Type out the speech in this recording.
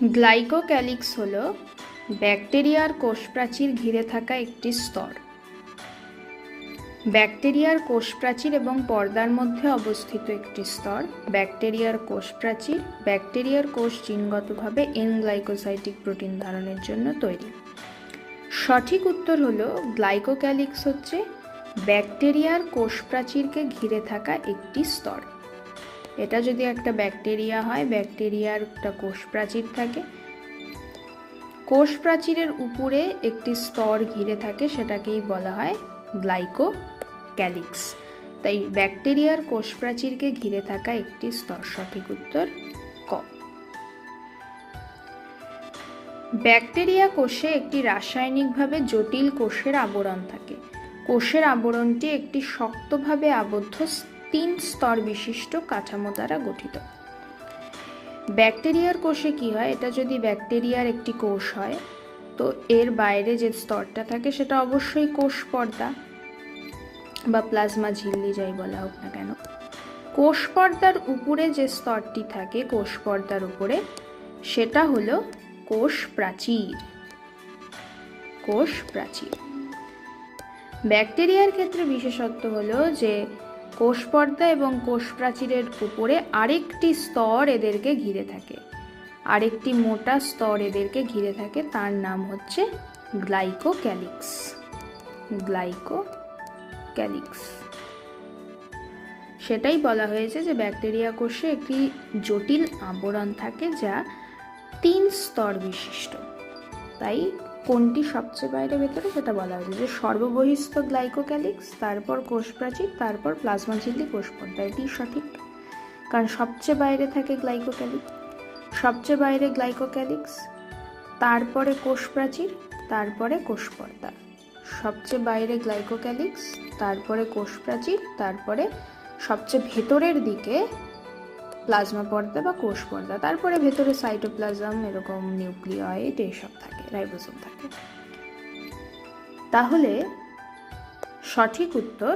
Glycocalyx হল ব্যাকটেরিয়ার কোষপ্রাচীর ঘিরে থাকা একটি স্তর। ব্যাকটেরিয়ার কোষপ্রাচীর এবং পর্দার মধ্যে অবস্থিত একটি স্তর, ব্যাকটেরিয়ার কোষপ্রাচীর, ব্যাকটেরিয়ার কোষ জিনগতভাবে এন গ্লাইকোসাইটিক প্রোটিন ধারণের জন্য তৈরি। সঠিক উত্তর হল গ্লাইকোক্যালিক্স হচ্ছে ব্যাকটেরিয়ার কোষপ্রাচীরকে ঘিরে থাকা একটি স্তর। এটা যদি একটা ব্যাকটেরিয়া হয় ব্যাকটেরিয়ার একটা কোষ প্রাচীর থাকে। কোষ প্রাচীরের উপরে একটি স্তর ঘিরে থাকে, সেটাকেই বলা হয় গ্লাইকো ক্যালিক্স তাই ব্যাকটেরিয়ার কোষ প্রাচীরকে ঘিরে থাকা একটি স্তর, সঠিক উত্তর ক। ব্যাকটেরিয়া কোষে একটি রাসায়নিকভাবে জটিল কোষের আবরণ থাকে। কোষের আবরণটি একটি শক্তভাবে আবদ্ধ তিন স্তর বিশিষ্ট কাঠামো দ্বারা গঠিত। ব্যাকটেরিয়ার কোষে কি হয়? এটা যদি ব্যাকটেরিয়ার একটি কোষ হয়, তো এর বাইরে যে স্তরটা থাকে, সেটা অবশ্যই কোষ পর্দা বা প্লাজমা ঝিল্লি যাই বলা হোক না কেন। কোষ পর্দার উপরে যে স্তরটি থাকে, কোষ পর্দার উপরে, সেটা হলো কোষ প্রাচীর। কোষ প্রাচীর। ব্যাকটেরিয়ার ক্ষেত্রে বিশেষত্ব হলো যে কোষ পর্দা এবং কোষ প্রাচীরের উপরে আরেকটি স্তর এদেরকে ঘিরে থাকে। আরেকটি মোটা স্তর এদেরকে ঘিরে থাকে, তার নাম হচ্ছে গ্লাইকোক্যালিক্স। গ্লাইকোক্যালিক্স। সেটাই বলা হয়েছে যে ব্যাকটেরিয়া কোষে একটি জটিল আবরণ থাকে যা তিন স্তর বিশিষ্ট। তাই কোনটি সবচেয়ে বাইরে ভেতরে সেটা বলা হয়েছে। যে সর্ববহিস্থ গ্লাইকোক্যালিক্স, তারপর কোষ প্রাচীর তারপর প্লাজমা ঝিল্লি কোষ পর্দা এটি সঠিক? কারণ সবচেয়ে বাইরে থাকে গ্লাইকোক্যালিক্স। সবচেয়ে বাইরে গ্লাইকোক্যালিক্স, তারপরে কোষ প্রাচীর তারপরে কোষ পর্দা। সবচেয়ে বাইরে গ্লাইকোক্যালিক্স, তারপরে কোষ প্রাচীর তারপরে সবচেয়ে ভেতরের দিকে প্লাজমা পর্দা বা কোষ পর্দা। তারপরে ভেতরে সাইটোপ্লাজম, এরকম নিউক্লিয়েট এইসব থাকে, রাইবোসোম থাকে। তাহলে সঠিক উত্তর